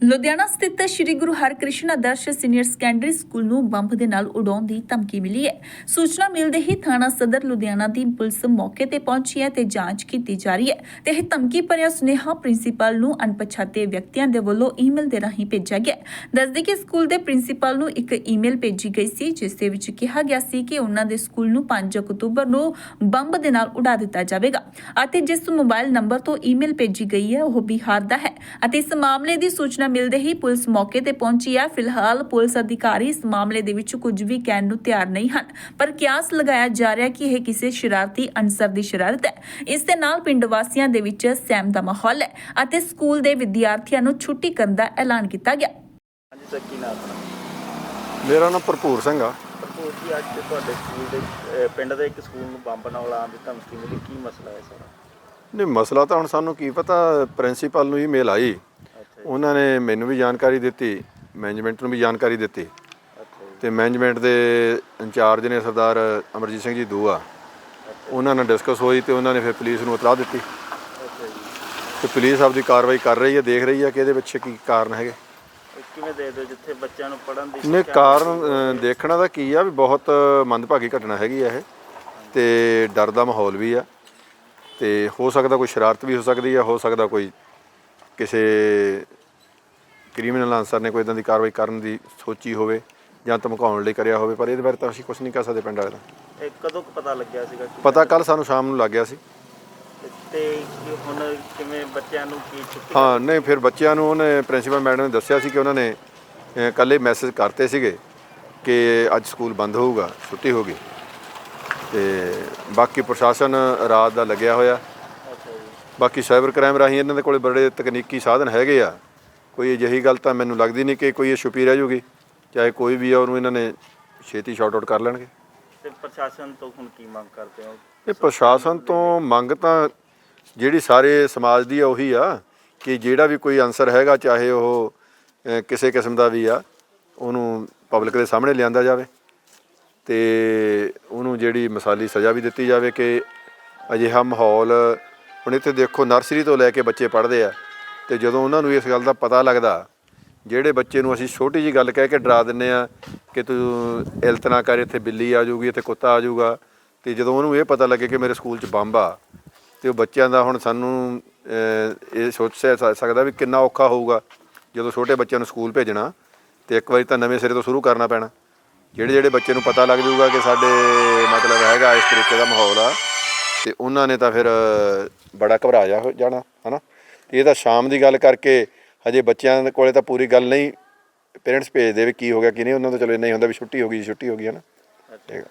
ਲੁਧਿਆਣਾ ਸਥਿਤ Sri Guru Harkrishan Adarsh senior secondary school ਨੂੰ bomb ਦੇ ਨਾਲ ਉਡਾਉਣ ਦੀ ਧਮਕੀ ਮਿਲੀ ਹੈ। ਸੂਚਨਾ ਮਿਲਦੇ ਹੀ ਥਾਣਾ ਸਦਰ ਲੁਧਿਆਣਾ ਦੀ ਪੁਲਿਸ ਮੌਕੇ ਤੇ ਪਹੁੰਚੀ ਹੈ ਤੇ ਜਾਂਚ ਕੀਤੀ ਜਾ ਰਹੀ ਹੈ ਤੇ ਇਹ ਧਮਕੀ ਭਰਿਆ ਸੁਨੇਹਾ ਪ੍ਰਿੰਸੀਪਲ ਨੂੰ ਅਣਪਛਾਤੇ ਵਿਅਕਤੀਆਂ ਦੇ ਵੱਲੋਂ ਈਮੇਲ ਦੇ ਰਾਹੀਂ ਭੇਜਿਆ ਗਿਆ ਦੱਸਦੇ ਕਿ ਸਕੂਲ ਦੇ ਪ੍ਰਿੰਸੀਪਲ ਨੂੰ ਇੱਕ ਈਮੇਲ ਭੇਜੀ ਗਈ ਸੀ, ਜਿਸ ਦੇ ਵਿੱਚ ਕਿਹਾ ਗਿਆ ਸੀ ਕਿ ਉਹਨਾਂ ਦੇ ਸਕੂਲ ਨੂੰ 5 ਅਕਤੂਬਰ ਨੂੰ ਬੰਬ ਦੇ ਨਾਲ ਉਡਾ ਦਿੱਤਾ ਜਾਵੇਗਾ ਅਤੇ ਜਿਸ ਮੋਬਾਈਲ ਨੰਬਰ ਤੋਂ ਈਮੇਲ ਭੇਜੀ ਗਈ ਹੈ, ਉਹ ਬਿਹਾਰ ਦਾ ਹੈ ਅਤੇ ਇਸ ਮਾਮਲੇ ਦੀ ਸੂਚਨਾ ਮਿਲਦੇ ਹੀ ਪੁਲਿਸ ਮੌਕੇ ਤੇ ਪਹੁੰਚੀ ਹੈ ਫਿਲਹਾਲ ਪੁਲਿਸ ਅਧਿਕਾਰੀ ਇਸ ਮਾਮਲੇ ਦੇ ਵਿੱਚ ਕੁਝ ਵੀ ਕਹਿਣ ਨੂੰ ਤਿਆਰ ਨਹੀਂ ਹਨ ਪਰ ਕਿਆਸ ਲਗਾਇਆ ਜਾ ਰਿਹਾ ਕਿ ਇਹ ਕਿਸੇ ਸ਼ਰਾਰਤੀ ਅਨਸਰ ਦੀ ਸ਼ਰਾਰਤ ਹੈ। ਇਸ ਦੇ ਨਾਲ ਪਿੰਡ ਵਾਸੀਆਂ ਦੇ ਵਿੱਚ ਸਹਿਮ ਦਾ ਮਾਹੌਲ ਹੈ ਅਤੇ ਸਕੂਲ ਦੇ ਵਿਦਿਆਰਥੀਆਂ ਨੂੰ ਛੁੱਟੀ ਕਰਨ ਦਾ ਐਲਾਨ ਕੀਤਾ ਗਿਆ। ਹਾਂਜੀ ਸਰ ਕੀ ਨਾਮ ਆਪਣਾ? ਮੇਰਾ ਨਾਮ ਭਰਪੂਰ ਸਿੰਘ ਆ। ਭਰਪੂਰ ਜੀ ਅੱਜ ਤੁਹਾਡੇ ਸਕੂਲ ਦੇ ਅਹ, ਪਿੰਡ ਦੇ ਇੱਕ ਸਕੂਲ ਨੂੰ ਬੰਬ ਨਾਲ ਉਡਾਉਣ ਦੀ ਧਮਕੀ ਮਿਲੀ। ਕੀ ਮਸਲਾ ਹੈ ਸਾਰਾ? ਨਹੀਂ ਮਸਲਾ ਤਾਂ ਹੁਣ ਸਾਨੂੰ ਕੀ ਪਤਾ ਪ੍ਰਿੰਸੀਪਲ ਨੂੰ ਈਮੇਲ ਆਈ। ਉਹਨਾਂ ਨੇ ਮੈਨੂੰ ਵੀ ਜਾਣਕਾਰੀ ਦਿੱਤੀ ਮੈਨੇਜਮੈਂਟ ਨੂੰ ਵੀ ਜਾਣਕਾਰੀ ਦਿੱਤੀ। ਤੇ ਮੈਨੇਜਮੈਂਟ ਦੇ ਇੰਚਾਰਜ ਨੇ ਸਰਦਾਰ ਅਮਰਜੀਤ ਸਿੰਘ ਜੀ ਦੂਆ ਉਹਨਾਂ ਨਾਲ ਡਿਸਕਸ ਹੋਈ ਤੇ ਉਹਨਾਂ ਨੇ ਫਿਰ ਪੁਲਿਸ ਨੂੰ ਇਤਲਾਹ ਦਿੱਤੀ। ਤੇ ਪੁਲਿਸ ਆਪਦੀ ਕਾਰਵਾਈ ਕਰ ਰਹੀ ਹੈ ਦੇਖ ਰਹੀ ਹੈ ਕਿ ਇਹਦੇ ਪਿੱਛੇ ਕੀ ਕਾਰਨ ਹੈਗੇ। ਕਿਵੇਂ ਦੇ ਦਿਓ ਜਿੱਥੇ ਬੱਚਿਆਂ ਨੂੰ ਪੜਨ ਦੀ ਨੇ ਸਿੱਖਿਆ ਕਾਰਨ ਦੇਖਣਾ ਦਾ ਕੀ ਆ ਵੀ ਬਹੁਤ ਮੰਦਭਾਗੀ ਘਟਨਾ ਹੈਗੀ ਆ ਇਹ। ਤੇ ਡਰ ਦਾ ਮਾਹੌਲ ਵੀ ਆ। ਤੇ ਹੋ ਸਕਦਾ ਕੋਈ ਸ਼ਰਾਰਤ ਵੀ ਹੋ ਸਕਦੀ ਆ ਹੋ ਸਕਦਾ ਕੋਈ ਕਿਸੇ ਕ੍ਰਿਮੀਨਲ ਅਨਸਰ ਨੇ ਕੋਈ ਇਦਾਂ ਦੀ ਕਾਰਵਾਈ ਕਰਨ ਦੀ ਸੋਚੀ ਹੋਵੇ ਜਾਂ ਧਮਕਾਉਣ ਲਈ ਕਰਿਆ ਹੋਵੇ ਪਰ ਇਹਦੇ ਬਾਰੇ ਤਾਂ ਅਸੀਂ ਕੁਝ ਨਹੀਂ ਕਹਿ ਸਕਦੇ ਪਿੰਡ ਵਾਲੇ ਦਾ ਇਹ ਕਦੋਂ ਕੁ ਪਤਾ ਲੱਗਿਆ ਸੀਗਾ ਕਿ ਪਤਾ ਕੱਲ ਸਾਨੂੰ ਸ਼ਾਮ ਨੂੰ ਲੱਗ ਗਿਆ ਸੀ। ਤੇ ਕੀ ਹੁਣ ਕਿਵੇਂ ਬੱਚਿਆਂ ਨੂੰ ਕੀ ਛੁੱਟੀ ਹਾਂ ਨਹੀਂ ਫਿਰ ਬੱਚਿਆਂ ਨੂੰ ਉਹਨੇ ਪ੍ਰਿੰਸੀਪਲ ਮੈਡਮ ਨੇ ਦੱਸਿਆ ਸੀ ਕਿ ਉਹਨਾਂ ਨੇ ਅ, ਕੱਲ੍ਹ ਮੈਸੇਜ ਕਰਤੇ ਸੀਗੇ ਕਿ ਅੱਜ ਸਕੂਲ ਬੰਦ ਹੋਊਗਾ ਛੁੱਟੀ ਹੋਗੀ ਤੇ ਬਾਕੀ ਪ੍ਰਸ਼ਾਸਨ ਰਾਤ ਦਾ ਲੱਗਿਆ ਹੋਇਆ। ਬਾਕੀ ਸਾਈਬਰ ਕ੍ਰਾਈਮ ਰਾਹੀਂ ਇਹਨਾਂ ਦੇ ਕੋਲੇ ਬੜੇ ਤਕਨੀਕੀ ਸਾਧਨ ਹੈਗੇ ਆ। ਕੋਈ ਅਜਿਹੀ ਗੱਲ ਤਾਂ ਮੈਨੂੰ ਲੱਗਦੀ ਨਹੀਂ ਕਿ ਕੋਈ ਇਹ ਛੁਪੀ ਰਹਿ ਜੂਗੀ। ਚਾਹੇ ਕੋਈ ਵੀ ਆ ਉਹਨੂੰ ਇਹਨਾਂ ਨੇ ਛੇਤੀ ਸ਼ਾਰਟ ਆਊਟ ਕਰ ਲੈਣਗੇ। ਤੇ ਪ੍ਰਸ਼ਾਸਨ ਤੋਂ ਹੁਣ ਕੀ ਮੰਗ ਕਰਦੇ ਹੋ? ਇਹ ਪ੍ਰਸ਼ਾਸਨ ਤੋਂ ਮੰਗ ਤਾਂ ਜਿਹੜੀ ਸਾਰੇ ਸਮਾਜ ਦੀ ਆ ਉਹੀ ਆ ਕਿ ਜਿਹੜਾ ਵੀ ਕੋਈ ਆਨਸਰ ਹੈਗਾ ਚਾਹੇ ਉਹ ਅਹ, ਕਿਸੇ ਕਿਸਮ ਦਾ ਵੀ ਆ ਉਹਨੂੰ ਪਬਲਿਕ ਦੇ ਸਾਹਮਣੇ ਲਿਆਂਦਾ ਜਾਵੇ ਤੇ ਉਹਨੂੰ ਜਿਹੜੀ ਮਿਸਾਲੀ ਸਜ਼ਾ ਵੀ ਦਿੱਤੀ ਜਾਵੇ ਕਿ ਅਜਿਹਾ ਮਾਹੌਲ ਹੁਣ ਇੱਥੇ ਦੇਖੋ ਨਰਸਰੀ ਤੋਂ ਲੈ ਕੇ ਬੱਚੇ ਪੜ੍ਹਦੇ ਆ। ਤੇ ਜਦੋਂ ਉਹਨਾਂ ਨੂੰ ਇਸ ਗੱਲ ਦਾ ਪਤਾ ਲੱਗਦਾ, ਜਿਹੜੇ ਬੱਚੇ ਨੂੰ ਅਸੀਂ ਛੋਟੀ ਜੀ ਗੱਲ ਕਹਿ ਕੇ ਡਰਾ ਦਿੰਨੇ ਆ ਕਿ ਤੂੰ ਇਲਤਨਾ ਕਰ, ਇੱਥੇ ਬਿੱਲੀ ਆ ਜਾਊਗੀ, ਇੱਥੇ ਕੁੱਤਾ ਆ ਜਾਊਗਾ, ਤੇ ਜਦੋਂ ਉਹਨੂੰ ਇਹ ਪਤਾ ਲੱਗੇ ਕਿ ਮੇਰੇ ਸਕੂਲ 'ਚ ਬੰਬ ਆ, ਤੇ ਉਹ ਬੱਚਿਆਂ ਦਾ ਹੁਣ ਸਾਨੂੰ ਇਹ ਸੋਚ ਸਕਦਾ ਵੀ ਕਿੰਨਾ ਔਖਾ ਹੋਊਗਾ ਜਦੋਂ ਛੋਟੇ ਬੱਚਿਆਂ ਨੂੰ ਸਕੂਲ ਭੇਜਣਾ, ਤੇ ਇੱਕ ਵਾਰੀ ਤਾਂ ਨਵੇਂ ਸਿਰੇ ਤੋਂ ਸ਼ੁਰੂ ਕਰਨਾ ਪੈਣਾ। ਜਿਹੜੇ ਜਿਹੜੇ ਬੱਚੇ ਨੂੰ ਪਤਾ ਲੱਗ ਜਾਊਗਾ ਕਿ ਸਾਡੇ ਮਤਲਬ ਹੈਗਾ ਇਸ ਤਰੀਕੇ ਦਾ ਮਾਹੌਲ ਆ, ਤੇ ਉਹਨਾਂ ਨੇ ਤਾਂ ਫਿਰ, ਬੜਾ ਘਬਰਾ ਜਾ, ਜਾਣਾ, ਹਨਾ? ਤੇ ਇਹ ਤਾਂ ਸ਼ਾਮ ਦੀ ਗੱਲ ਕਰਕੇ ਹਜੇ ਬੱਚਿਆਂ ਦੇ ਕੋਲੇ ਤਾਂ ਪੂਰੀ ਗੱਲ ਨਹੀਂ ਪੇਰੈਂਟਸ ਭੇਜਦੇ ਵੀ ਕੀ ਹੋ ਗਿਆ ਕੀ ਨਹੀਂ ਉਹਨਾਂ ਤੋਂ ਚਲੋ ਇੰਨਾ ਹੀ ਹੁੰਦਾ ਵੀ ਛੁੱਟੀ ਹੋ ਗਈ ਛੁੱਟੀ ਹੋ ਗਈ ਹਨਾ ਅੱਛਾ ਠੀਕ ਆ।